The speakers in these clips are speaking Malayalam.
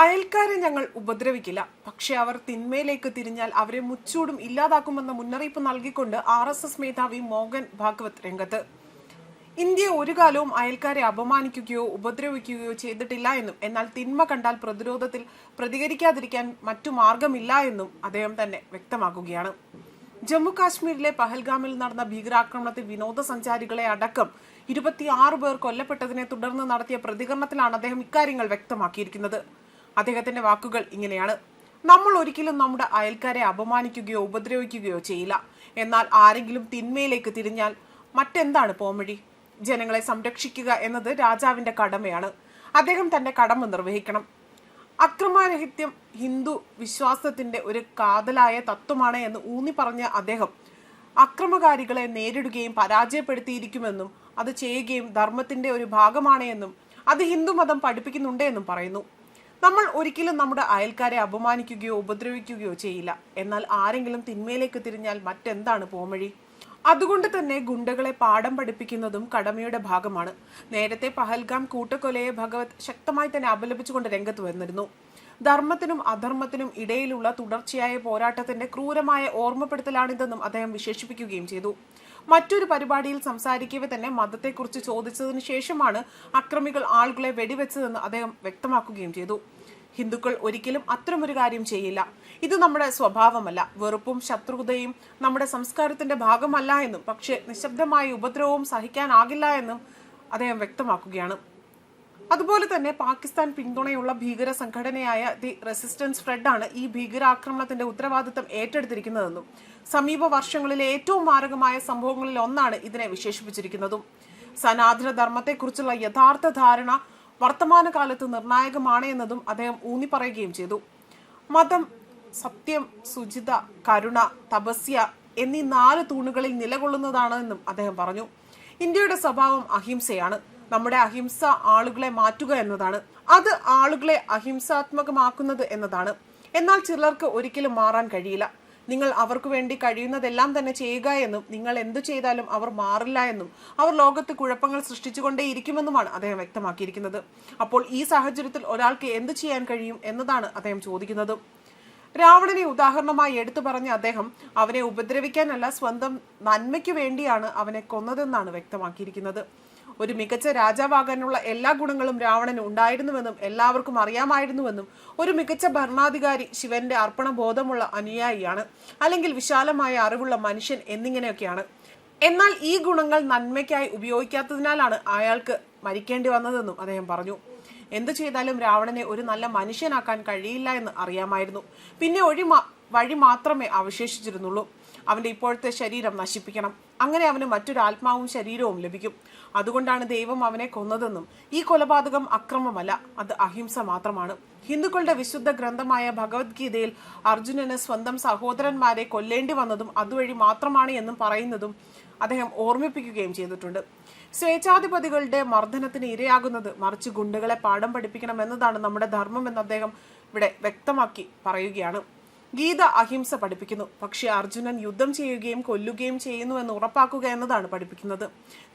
അയൽക്കാരെ ഞങ്ങൾ ഉപദ്രവിക്കില്ല. പക്ഷെ അവർ തിന്മയിലേക്ക് തിരിഞ്ഞാൽ അവരെ മുച്ചൂടും ഇല്ലാതാക്കുമെന്ന മുന്നറിയിപ്പ് നൽകിക്കൊണ്ട് ആർ എസ് എസ് മേധാവി മോഹൻ ഭാഗവത് രംഗത്ത്. ഇന്ത്യ ഒരു കാലവും അയൽക്കാരെ അപമാനിക്കുകയോ ഉപദ്രവിക്കുകയോ ചെയ്തിട്ടില്ല എന്നും എന്നാൽ തിന്മ കണ്ടാൽ പ്രതിരോധത്തിൽ പ്രതികരിക്കാതിരിക്കാൻ മറ്റു മാർഗമില്ല എന്നും അദ്ദേഹം തന്നെ വ്യക്തമാക്കുകയാണ്. ജമ്മു കാശ്മീരിലെ പഹൽഗാമിൽ നടന്ന ഭീകരാക്രമണത്തിൽ വിനോദസഞ്ചാരികളെ അടക്കം ഇരുപത്തിയാറ് പേർ കൊല്ലപ്പെട്ടതിനെ തുടർന്ന് നടത്തിയ പ്രതികരണത്തിലാണ് അദ്ദേഹം ഇക്കാര്യങ്ങൾ വ്യക്തമാക്കിയിരിക്കുന്നത്. അദ്ദേഹത്തിന്റെ വാക്കുകൾ ഇങ്ങനെയാണ്. നമ്മൾ ഒരിക്കലും നമ്മുടെ അയൽക്കാരെ അപമാനിക്കുകയോ ഉപദ്രവിക്കുകയോ ചെയ്യില്ല. എന്നാൽ ആരെങ്കിലും തിന്മയിലേക്ക് തിരിഞ്ഞാൽ മറ്റെന്താണ് പോംവഴി? ജനങ്ങളെ സംരക്ഷിക്കുക എന്നത് രാജാവിന്റെ കടമയാണ്. അദ്ദേഹം തന്റെ കടമ നിർവഹിക്കണം. അക്രമാരഹിത്യം ഹിന്ദു വിശ്വാസത്തിന്റെ ഒരു കാതലായ തത്വമാണ് എന്ന് ഊന്നി പറഞ്ഞ അദ്ദേഹം അക്രമകാരികളെ നേരിടുകയും പരാജയപ്പെടുത്തിയിരിക്കുമെന്നും അത് ചെയ്യുകയും ധർമ്മത്തിന്റെ ഒരു ഭാഗമാണ് എന്നും അത് ഹിന്ദുമതം പഠിപ്പിക്കുന്നുണ്ട് എന്നും പറയുന്നു. നമ്മൾ ഒരിക്കലും നമ്മുടെ അയൽക്കാരെ അപമാനിക്കുകയോ ഉപദ്രവിക്കുകയോ ചെയ്യില്ല. എന്നാൽ ആരെങ്കിലും തിന്മയിലേക്ക് തിരിഞ്ഞാൽ മറ്റെന്താണ് പോംവഴി? അതുകൊണ്ട് തന്നെ ഗുണ്ടകളെ പാഠം പഠിപ്പിക്കുന്നതും കടമയുടെ ഭാഗമാണ്. നേരത്തെ പഹൽഗാം കൂട്ടക്കൊലയെ ഭഗവത് ശക്തമായി തന്നെ അപലപിച്ചുകൊണ്ട് രംഗത്ത് വന്നിരുന്നു. ധർമ്മത്തിനും അധർമ്മത്തിനും ഇടയിലുള്ള തുടർച്ചയായ പോരാട്ടത്തിന്റെ ക്രൂരമായ ഓർമ്മപ്പെടുത്തലാണിതെന്നും അദ്ദേഹം വിശേഷിപ്പിക്കുകയും ചെയ്തു. മറ്റൊരു പരിപാടിയിൽ സംസാരിക്കവെ തന്നെ മതത്തെക്കുറിച്ച് ചോദിച്ചതിന് ശേഷമാണ് അക്രമികൾ ആളുകളെ വെടിവെച്ചതെന്ന് അദ്ദേഹം വ്യക്തമാക്കുകയും ചെയ്തു. ഹിന്ദുക്കൾ ഒരിക്കലും അത്തരമൊരു കാര്യം ചെയ്യില്ല. ഇത് നമ്മുടെ സ്വഭാവമല്ല. വെറുപ്പും ശത്രുതയും നമ്മുടെ സംസ്കാരത്തിന്റെ ഭാഗമല്ല എന്നും പക്ഷേ നിശബ്ദമായ ഉപദ്രവവും സഹിക്കാനാകില്ല എന്നും അദ്ദേഹം വ്യക്തമാക്കുകയാണ്. അതുപോലെ തന്നെ പാകിസ്ഥാൻ പിന്തുണയുള്ള ഭീകര സംഘടനയായ ദി റെസിസ്റ്റൻസ് ഫ്രണ്ടാണ് ഈ ഭീകരാക്രമണത്തിന്റെ ഉത്തരവാദിത്തം ഏറ്റെടുത്തിരിക്കുന്നതെന്നും സമീപ വർഷങ്ങളിലെ ഏറ്റവും മാരകമായ സംഭവങ്ങളിൽ ഒന്നാണ് ഇതിനെ വിശേഷിപ്പിച്ചിരിക്കുന്നതും. സനാതന ധർമ്മത്തെക്കുറിച്ചുള്ള യഥാർത്ഥ ധാരണ വർത്തമാനകാലത്ത് നിർണായകമാണ് എന്നതും അദ്ദേഹം ഊന്നി പറയുകയും ചെയ്തു. മതം സത്യം സുചിത കരുണ തപസ്യ എന്നീ നാല് തൂണുകളിൽ നിലകൊള്ളുന്നതാണ് എന്നും അദ്ദേഹം പറഞ്ഞു. ഇന്ത്യയുടെ സ്വഭാവം അഹിംസയാണ്. നമ്മുടെ അഹിംസ ആളുകളെ മാറ്റുക എന്നതാണ്. അത് ആളുകളെ അഹിംസാത്മകമാക്കുന്നത് എന്നതാണ്. എന്നാൽ ചിലർക്ക് ഒരിക്കലും മാറാൻ കഴിയില്ല. നിങ്ങൾ അവർക്ക് വേണ്ടി കഴിയുന്നതെല്ലാം തന്നെ ചെയ്യുക എന്നും നിങ്ങൾ എന്തു ചെയ്താലും അവർ മാറില്ല എന്നും അവർ ലോകത്ത് കുഴപ്പങ്ങൾ സൃഷ്ടിച്ചുകൊണ്ടേയിരിക്കുമെന്നുമാണ് അദ്ദേഹം വ്യക്തമാക്കിയിരിക്കുന്നത്. അപ്പോൾ ഈ സാഹചര്യത്തിൽ ഒരാൾക്ക് എന്തു ചെയ്യാൻ കഴിയും എന്നതാണ് അദ്ദേഹം ചോദിക്കുന്നത്. രാവണനെ ഉദാഹരണമായി എടുത്തു പറഞ്ഞ അദ്ദേഹം അവനെ ഉപദ്രവിക്കാനല്ല സ്വന്തം നന്മയ്ക്ക് വേണ്ടിയാണ് അവനെ കൊന്നതെന്നാണ് വ്യക്തമാക്കിയിരിക്കുന്നത്. ഒരു മികച്ച രാജാവാകാനുള്ള എല്ലാ ഗുണങ്ങളും രാവണന് ഉണ്ടായിരുന്നുവെന്നും എല്ലാവർക്കും അറിയാമായിരുന്നുവെന്നും ഒരു മികച്ച ഭരണാധികാരി ശിവന്റെ അർപ്പണ ബോധമുള്ള അനുയായിയാണ് അല്ലെങ്കിൽ വിശാലമായ അറിവുള്ള മനുഷ്യൻ എന്നിങ്ങനെയൊക്കെയാണ്. എന്നാൽ ഈ ഗുണങ്ങൾ നന്മയ്ക്കായി ഉപയോഗിക്കാത്തതിനാലാണ് അയാൾക്ക് മരിക്കേണ്ടി വന്നതെന്നും അദ്ദേഹം പറഞ്ഞു. എന്തു ചെയ്താലും രാവണനെ ഒരു നല്ല മനുഷ്യനാക്കാൻ കഴിയില്ല എന്ന് അറിയാമായിരുന്നു. പിന്നെ ഒഴി വഴി മാത്രമേ അവശേഷിച്ചിരുന്നുള്ളൂ. അവന്റെ ഇപ്പോഴത്തെ ശരീരം നശിപ്പിക്കണം. അങ്ങനെ അവന് മറ്റൊരു ആത്മാവും ശരീരവും ലഭിക്കും. അതുകൊണ്ടാണ് ദൈവം അവനെ കൊന്നതെന്നും ഈ കൊലപാതകം അക്രമമല്ല അത് അഹിംസ മാത്രമാണ്. ഹിന്ദുക്കളുടെ വിശുദ്ധ ഗ്രന്ഥമായ ഭഗവത്ഗീതയിൽ അർജുനന് സ്വന്തം സഹോദരന്മാരെ കൊല്ലേണ്ടി വന്നതും അതുവഴി മാത്രമാണ് എന്നും പറയുന്നതും അദ്ദേഹം ഓർമ്മിപ്പിക്കുകയും ചെയ്തിട്ടുണ്ട്. സ്വേച്ഛാധിപതികളുടെ മർദ്ദനത്തിന് ഇരയാകുന്നത് മറിച്ച് ഗുണ്ടകളെ പാഠം പഠിപ്പിക്കണം എന്നതാണ് നമ്മുടെ ധർമ്മം എന്ന് അദ്ദേഹം ഇവിടെ വ്യക്തമാക്കി പറയുകയാണ്. ഗീത അഹിംസ പഠിപ്പിക്കുന്നു. പക്ഷേ അർജുനൻ യുദ്ധം ചെയ്യുകയും കൊല്ലുകയും ചെയ്യുന്നു എന്ന് ഉറപ്പാക്കുക എന്നതാണ് പഠിപ്പിക്കുന്നത്.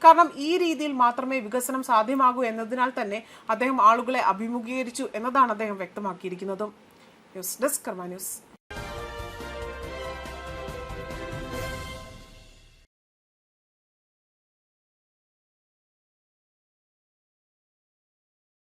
കാരണം ഈ രീതിയിൽ മാത്രമേ വികസനം സാധ്യമാകൂ എന്നതിനാൽ തന്നെ അദ്ദേഹം ആളുകളെ അഭിമുഖീകരിച്ചു എന്നതാണ് അദ്ദേഹം വ്യക്തമാക്കിയിരിക്കുന്നത്. News desk Karma news.